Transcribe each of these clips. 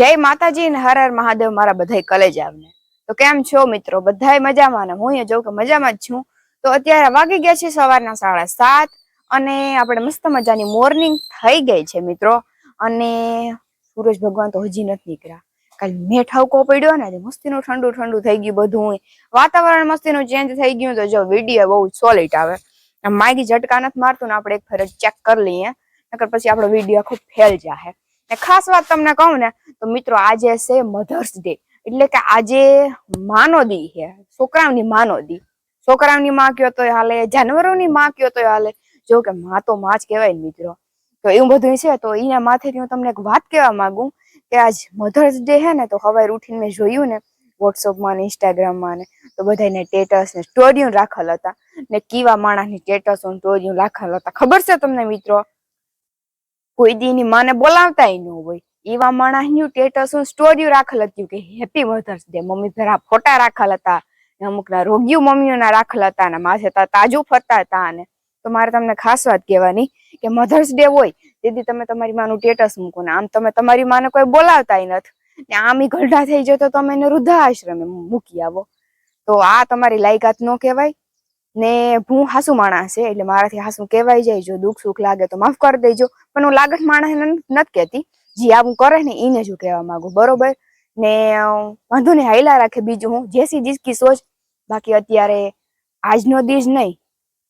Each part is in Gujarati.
જય માતાજી ને હર હર મહાદેવ, મારા બધાય કલેજ આવને તો કેમ છો મિત્રો? બધાય મજામાં ને હું જોઉં કે મજામાં જ છું. તો અત્યારે વાગી ગયા છે સવારના સાડા સાત અને આપણે મસ્ત મજાની મોર્નિંગ થઈ ગઈ છે મિત્રો. અને સૂરજ ભગવાન તો હજી નથી નીકળ્યા. કાલ મેં ઠાવકો પડ્યો ને મસ્તીનું ઠંડુ ઠંડુ થઈ ગયું બધું વાતાવરણ મસ્તીનું ચેન્જ થઈ ગયું તો જો વીડિયો બહુ સોલિડ આવે. માગી ઝટકા નથી મારતું ને આપણે એક ફેર ચેક કરી લઈએ. નકર પછી આપણો વીડિયો આખો ફેલ જાહે. ને ખાસ વાત તમને કહું ને, તો મિત્રો આજે છે મધર્સ ડે એટલે કે આજે માનો દી છે, છોકરાઓની માનો દી છોકરાઓની માં કયો તો હાલે, જાનવરોની માં કયો તો હાલે. જો કે માં તો માં જ કહેવાય મિત્રો. તો એવું બધું છે, તો એના માથેથી હું તમને એક વાત કહેવા માંગુ કે આજ મધર્સ ડે છે ને, તો સવારે ઉઠીને મેં જોયું ને વોટ્સઅપમાં ને ઇન્સ્ટાગ્રામમાં ને, તો બધાને સ્ટેટસ ને સ્ટોરીઓ રાખેલ હતા. ને કીવા માણસની સ્ટેટસ સ્ટોરીઓ રાખેલ હતા. ખબર છે તમને મિત્રો? કોઈ દી ની માને બોલાવતા ન હોય. એવા માણસનું સ્ટેટસ સ્ટોરી રાખેલ હતું કે હેપી મધર્સ ડે મમ્મી ધરા ફોટા રાખેલ હતા અમુક અમુકના રોગીઓ મમ્મીઓના રાખેલ હતા અને માથે તાજુ ફરતા હતા અને તો મારે તમને ખાસ વાત કહેવાની કે મધર્સ ડે હોય તેથી તમે તમારી માનું સ્ટેટસ મૂકો ને. આમ તમે તમારી માને કોઈ બોલાવતા નથી. ને આમ એ ઘરડા થઈ જાય તો તમે એને વૃદ્ધાશ્રમે મૂકી આવો. તો આ તમારી લાયકાત ન કહેવાય. ને હું હાસુ માણસ છે, એટલે મારાથી હાસુ કહેવાય જાય. જો દુઃખ સુખ લાગે તો માફ કરી દેજો. પણ હું લાગત માણસ નથી કહેતી. જે આવું કરે ને એને જ કહેવા માંગુ. બરોબર? ને વાંધો ને હાઈલા રાખે બીજું હું. જેસી જીસકી સોચ. બાકી અત્યારે આજનો દિવસ નહીં,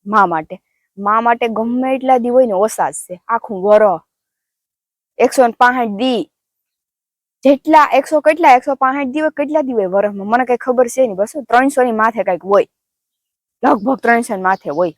મા માટે. મા માટે ગમે એટલા દી હોય ને ઓછા છે. આખું વર. એકસો પાંસઠ દી. જેટલા, એકસો કેટલા, એકસો પાસઠ દી હોય, કેટલા દી હોય વરસમાં? મને કઈ ખબર છે નહીં, બસો ત્રણસો ની માથે કંઈક હોય. લગભગ ત્રણસો માથે હોય.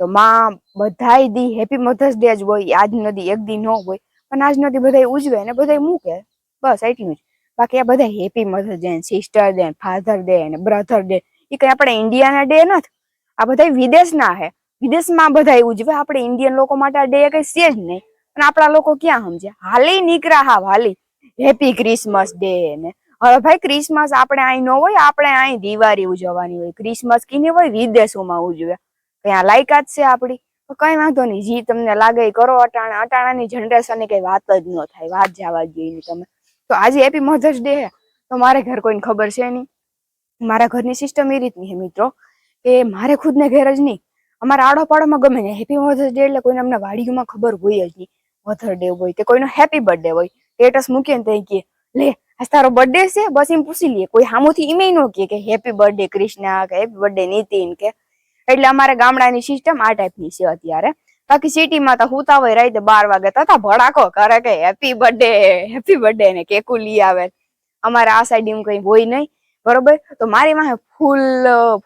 તો માં બધાય દી હેપી મધર્સ ડે જ હોય આજનો દી એક દી ન હોય. પણ આજનો દી બધાય ઉજવે ને બધા મૂકે. બસ એટલું જ. બાકી આ બધા happy mother day sister day father day ને બ્રધર ડે એ કઈ આપણે ઇન્ડિયાના ડે નથી. આ બધા વિદેશના હે. વિદેશમાં બધા ઉજવે. આપણે ઇન્ડિયન લોકો માટે આ ડે કઈ છે જ નહીં. પણ આપણા લોકો ક્યાં સમજે? હાલી નીકળ્યા હા હાલી. હેપી ક્રિસમસ ડે ને. હવે ભાઈ ક્રિસમસ આપણે અહીં ન હોય, આપણે અહીં દિવાળી ઉજવવાની હોય. ક્રિસમસ કીની હોય, વિદેશોમાં ઉજવે ત્યાં લાયકાત છે આપણી? તો કઈ વાંધો નહીં, જી તમને લાગે કરો, અટાણા અટાણાની જનરેશનની કઈ વાત જ ન થાય, વાત જવા જોઈએ તમે. તો આજે હેપી મધર્સ ડે તો મારે ઘર કોઈને ખબર છે નહીં. મારા ઘરની સિસ્ટમ એ રીતની છે મિત્રો, કે મારે ખુદને ઘેર જ નહીં. અમારા આડોપાડોમાં ગમે ને હેપી મધર્સ ડે એટલે કોઈને અમને વાડીઓમાં ખબર હોય જ નહીં મધર ડે હોય કે કોઈનો હેપી બર્થડે હોય. સ્ટેટસ મૂકીએ ને તો કે લે આજ તારો બર્થડે છે, બસ એમ પૂછી લઈએ. કોઈ સામુથી ઈમે ન કહે કે હેપી બર્થડે કૃષ્ણા કે હેપી બર્થડે નીતિન કે એટલે અમારે ગામડાની સિસ્ટમ આ ટાઈપની છે અત્યારે. બાકી સિટીમાં તો હુતા હોય, રાતે બાર વાગે તથા ભડાકો કરે કે હેપી બર્થડે હેપી બર્થડે ને કેકુ લઈ આવે. અમારે આ સાઈડ એમ કઈ હોય નહીં. બરોબર? તો મારી પાસે ફૂલ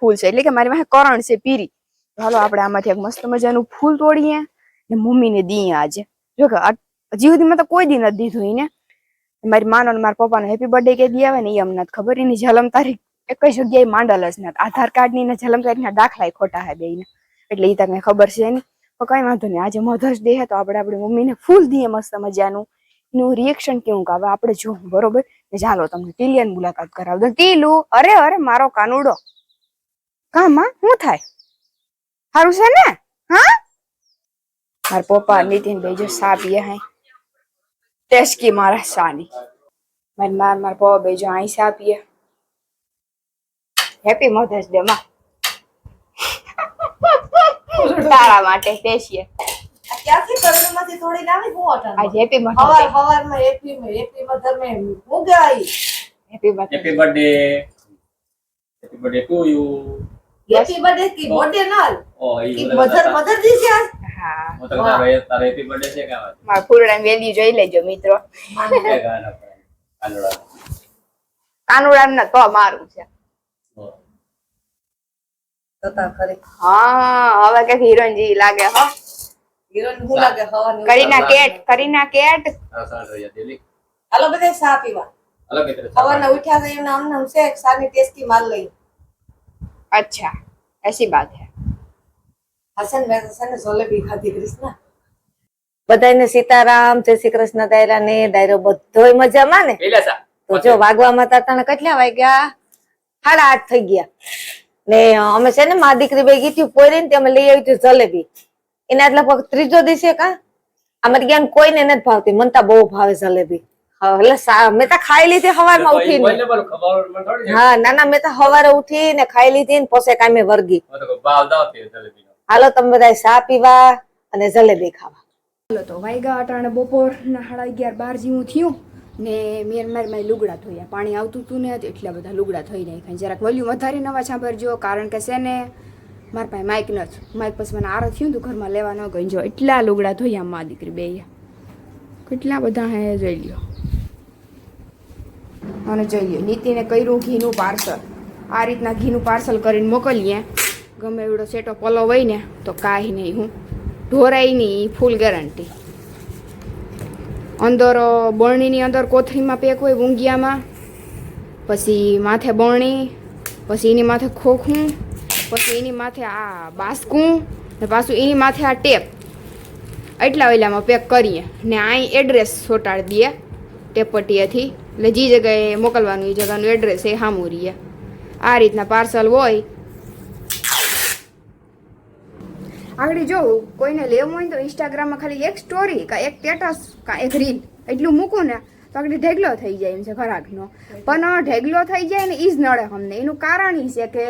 ફૂલ છે. એટલે કે મારી પાસે કરણ છે પીરી. ચાલો આપણે આમાંથી એક મસ્ત મજાનું ફૂલ તોડીએ ને મમ્મીને દઈએ આજે. જો કે હજી સુધીમાં તો કોઈ દી નથી દીધું એને. મારી માનો ને મારા પપ્પાનો હેપી બર્થડે કે દી ને એ અમને ખબર. એની જન્મ તારીખ એક જગ્યાએ માંડલ જ નથી. આધાર કાર્ડની ને તારીખ ના દાખલા ખોટા હે બેયને. એટલે એ તમને ખબર છે નહીં તો કઈ વાંધો નહીં. આજે મધર્સ ડે હે તો આપણે આપણી મમ્મીને ફૂલ દઈએ મસ્ત મજાનું. એનું રિએક્શન કેવું કે હવે આપણે જોવું, બરોબર? ને ચાલો તમને ટીલિયન મુલાકાત કરાવ દો ટીલું, અરે અરે, મારો કાનુડો. કામાં? શું થાય? સારું છે ને? હા? મારા પપ્પા નીતિન ભાઈ જો સાપ પીએ હે. સાની મારી માર મારા પપ્પા ભાઈ જો અહીં સા પીએ હેપી મધર્સ ડે તારા માટે સ્પેશિયલ ક્યાંથી કરડમાંથી થોડી લાવી બોટલ? આજ હેપી મધર હવાર હવારમાં એપી મે એપી મધર મે હું happy birthday happy birthday happy birthday to you happy birthday key birthday ના ઓ ઈ મધર મધર દી છે આજ? હા. ના મારું છે તતા લાગે હો. લાગે? Kareena Kate Kareena Kate. હા સાડ રહ્યા પીવા. હાલો મિત્રો હવાના ઉઠ્યા અમને હમસે સાની ટેસ્ટી માલ લઈ. અચ્છા એસી બાત હે. હસન મેં હસન ને જલેબી ખાધી કૃષ્ણ. બધાને સીતારામ જય શ્રી કૃષ્ણ દાયરા ને દાયરો બધો મજામાં ને? તો જો વાગવામાં માતા તને કેટલા વાગ્યા? સાડા આઠ થઈ ગયા. ને અમે છે ને મા દીકરી ભાઈ ગીઠી પોરી ને અમે લઈ આવી હતી જલેબી. એને એટલે ફક્ત ત્રીજો દિવસે કા અમારે જ્ઞાન કોઈને નથી ભાવતી. મને તો બહુ ભાવે જલેબી. હા, એટલે સા- મેં તો ખાઈ લીધી સવારમાં ઉઠીને. બોલે બોલો, ખબર મને થોડી છે. હા ના ના મેં તો સવારે ઉઠીને ખાઈ લીધી ને પછી કામે વર્ગી. હાલો તમે બધા ચા પીવા અને જલેબી ખાવા હાલો તો વાયગા અટાણે બપોરના સાડા અગિયાર બાર જેવું થયું ને મેર મારી મારી લુગડા ધોયા. પાણી આવતું હતું ને એટલા બધા લુગડા થઈ નાખ્યા. જરાક વોલ્યુમ વધારી નવા સાંભળજો કારણ કે છે ને મારા પાસે માઇક નથી માઇક પછી મને આરો થયું હતું ઘરમાં લેવા ન ગઈ જો એટલા લુગડા ધોયા મા દીકરી બે. કેટલા બધા હે જોઈ લ્યો. અને જોઈ લ્યો, નીતિને કર્યું ઘીનું પાર્સલ આ રીતના ઘીનું પાર્સલ કરીને મોકલીએ. ગમે એવડો સેટો પલો હોય ને, તો કાંઈ નહીં હું. ઢોરાય નહીં ફૂલ ગેરંટી અંદર બરણીની અંદર કોથળીમાં પેક હોય ઊંઘિયામાં, પછી માથે બરણી, પછી એની માથે ખોખું, પછી એની માથે આ બાસકું, ને પાછું એની માથે આ ટેપ. એટલા ઓલામાં પેક કરીએ. ને અહીં એડ્રેસ ચોંટાડી દઈએ ટેપટીએથી. એટલે જે જગ્યાએ મોકલવાનું, એ જગ્યાનું એડ્રેસ એ સામું રહીએ. આ રીતના પાર્સલ હોય આગળ જોઉં કોઈને લેવું હોય તો ઇન્સ્ટાગ્રામમાં ખાલી એક સ્ટોરી કાં એક સ્ટેટસ કાં એક રીલ એટલું મૂકું ને, તો આગળ ઢેગલો થઈ જાય એમ છે ખરાકનો. પણ ઢેગલો થઈ જાય ને એ જ નડે અમને. એનું કારણ એ છે કે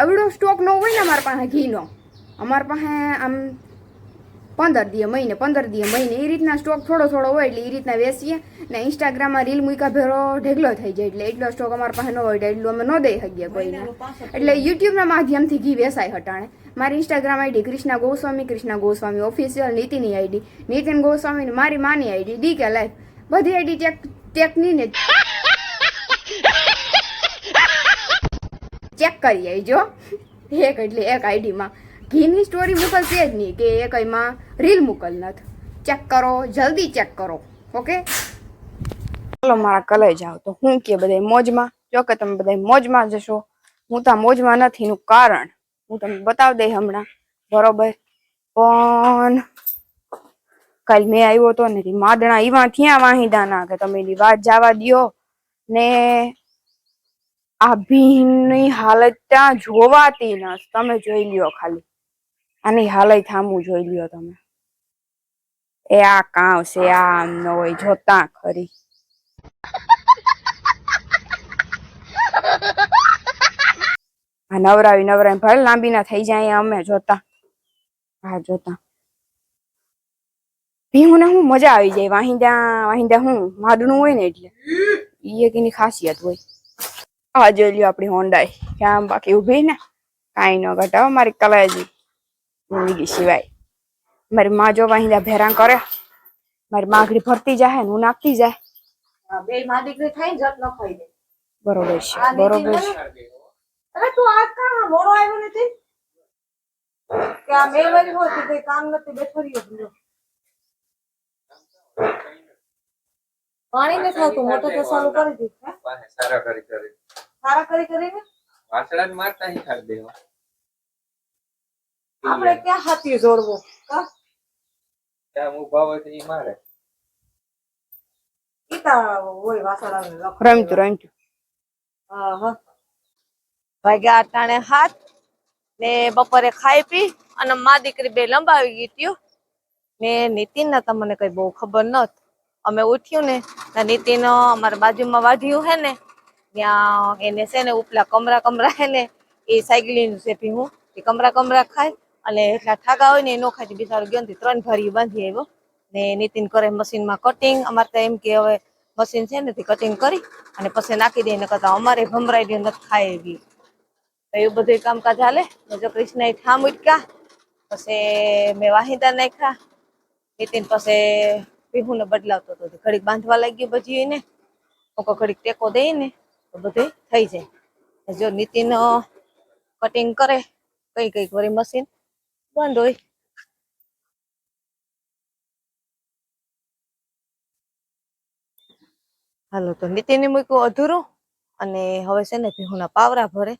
આવડો સ્ટોક ન હોય ને અમારા પાસે ઘીનો, અમારા પાસે આમ પંદર દીએ મહિને પંદર દીએ મહિને. એ રીતના સ્ટોક થોડો થોડો હોય એટલે એ રીતના વેચીએ. ને ઇન્સ્ટાગ્રામમાં રીલ મૂકા ભેરો ઢેગલો થઈ જાય એટલે એટલો સ્ટોક અમારા પાસે ન હોય એટલે અમે ન દઈ શકીએ કોઈને. એટલે યુટ્યુબના માધ્યમથી ઘી વેસાય હટાણે. મારી Instagram ID Krishna Goswami Krishna Goswami official નીતિની આઈડી નીતિન ગોસ્વામી મારી માની આઈડી ડી કે લાઈફ બધી આઈડી ટેક ટેકની ને ચેક કરી આવજો એક એટલે એક આઈડીમાં ઘીની સ્ટોરી મોકલશે જ નહીં કે એ કંઈમાં રીલ મોકલ નથી. ચેક કરો, જલ્દી ચેક કરો ઓકે ચાલો મારા કલે જાઓ, તો હું કે બધા મોજમાં? જો કે તમે બધા મોજમાં જશો હું તો મોજમાં નથી નું કારણ. હું તમને બતાવી દઈ હમણાં. બરોબર? પણ કાલ મેં આવ્યો હતો ને માદણા એવા થયા વાહિદાના, કે તમે એની વાત જવા દ્યો. ને આ ભીની હાલત ત્યાં જોવાતી ન તમે જોઈ લ્યો ખાલી. આની હાલત થામું જોઈ લ્યો તમે. એ આ કાવ છે, આ આમ ન હોય જોતા ખરી. આ નવરાવી નવરાવી ભલે લાંબી ના થઈ જાય અમે જોતા હા જોતા ભીહું ને હું મજા આવી જાય, વાહિંદા વાહિંદા હું માદણું હોય ને એટલે. ઈ એક એની ખાસિયત હોય. આ જોઈ લ્યો આપણી હોન્ડાઈ. ક્યાં બાકી ઊભી ને? કાંઈ ન ઘટાવો મારી કલાજી. જિંદગી સિવાય. મારી માં જો વાહિંદા ભેરાં કરે મારી માગડી ભરતી જાય ને હું નાખતી જાય. બે માં દીકરી થાય ને જટ ન ખાઈ દે બરોબર છે આ બરોબર છે અરે તું આજ કા મોડો આવ્યો નથી? કે આ બે વારી હોય કે કામ નથી બેઠો રહ્યો ભૂલો. પાણી નથી આવતું મોટો તો ચાલુ કરી દીધું સારા કરી કરી. સારા કરી કરીને વાસણા મારતા શીખાડી દેવા આપણે ક્યાં હાથી જોડવો કાં? ત્યાં ઊભા હોય તો ઈ મારે. ઈ હોય વાસણાને રમતું રમતું વાગ્યા અટાણે હાથ ને બપોરે ખાઈ પી અને મા દીકરી બે લંબાવી ગઈ ત્યું ને નીતિન ના તમને કઈ બહુ ખબર નત. અમે ઉઠ્યું ને નીતિન અમારા બાજુમાં વાઢ્યું હે ને ત્યાં એને છે ને ઉપલા કમરા કમરા હે ને એ સાયકલિંગ છે હું એ કમરા કમરા ખાય અને એટલા ઠાગા હોય ને એ નો ખાય બિચારો ગયો ને ત્રણ ભારી બાંધી આવ્યો. ને નીતિન કરે મશીનમાં કટિંગ અમારે તો એમ કે હવે મશીન છે ને તે કટિંગ કરી અને પછી નાખી દે. ને કરતા અમારે ભમરાઈ દે નથી ખાય એવી. એવું બધું કામકાજ હાલે. ને જો કૃષ્ણ ઠામ ઉટકા પછી મેં વાહિદા નાખ્યા. નીતિન પછી પીહું ને બદલાવતો હતો. ઘડીક બાંધવા લાગ્યું બધી એને. કોકો ઘડીક ટેકો દઈ ને તો બધું થઈ જાય. જો નીતિન કટિંગ કરે, કઈ કંઈક વળી મશીન હોય હાલો તો નીતિને મૂક્યું અધૂરું અને હવે છે ને ભીહુના પાવરા ભરે.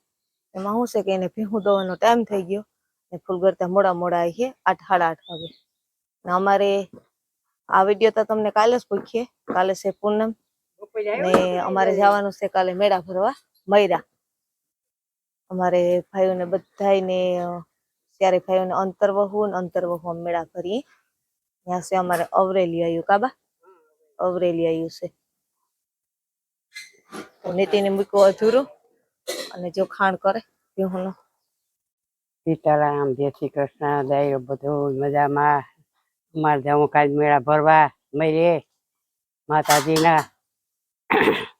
એમાં શું છે કે એને ભીહું દવાનો ટાઈમ થઈ ગયો ને ફૂલ મોડા મોડા આવીએ આઠ સાડા આઠ વાગે. ને અમારે આ વીડિયો તો તમને કાલે જ પૂછીએ. કાલે છે પૂનમ ને અમારે જવાનું છે કાલે મેળા ભરવા મયરા. અમારે ભાઈઓને બધાયને અ, ત્યારે ભાઈઓને અંતરવહુ ને અંતરવહુ અમે મેળા ભરીએ. ત્યાં છે અમારે અવરેલી આવ્યું કાબા અવરેલી આવ્યું છે. નીતિને મૂક્યું અધૂરું. અને જો ખાણ કરે બેહુનો. સીતારામ જય શ્રી કૃષ્ણ દયો બધું મજામાં. અમારે જવું કાલ મેળા ભરવા મરે માતાજીના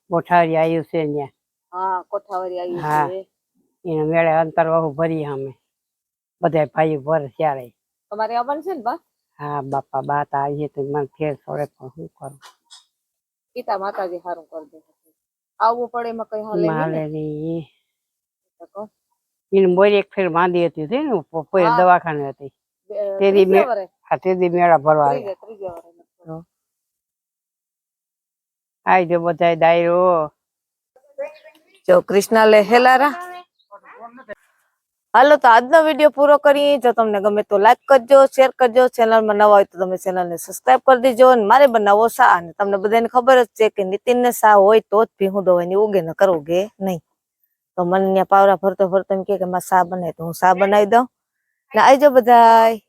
કોઠાવરી આવ્યું છે ત્યાં હા કોઠાવરી આવ્યું. છે. એને મેળે અંતર વહુ ભરીએ અમે. બધા ભાઈ ભર ત્યારે. તમારે આવવાનું છે ને બા? હા બાપા બાત આવીએ તો મને ફેર છોડે પણ શું કરું? પિતા માતાજી સારું કરી દે. આવવું પડે એમાં કઈ હાલે હાલે નહીં એને મોરી એક ફેર માંદી હતી છે ને દવાખાને હતી. તેથી તેથી મેળા ભરવા. આવી જો બધા ડાયરો જો કૃષ્ણા લે હેલારા. હાલો, તો આજનો વીડિયો પૂરો કરીએ. જો તમને ગમે તો લાઈક કરજો શેર કરજો. ચેનલમાં નવા હોય તો તમે ચેનલને સબસ્ક્રાઈબ કરી દેજો અને મારે બનાવો શા અને તમને બધાને ખબર જ છે કે નીતિનને સા હોય તો જ ભીહું દવાની ઉગે ન કરવું ગે નહીં. તો મને પાવરા ફરતો ફરતો એમ કે મારે સા બનાય તો હું સા બનાવી દઉં. ને આવજો બધાય.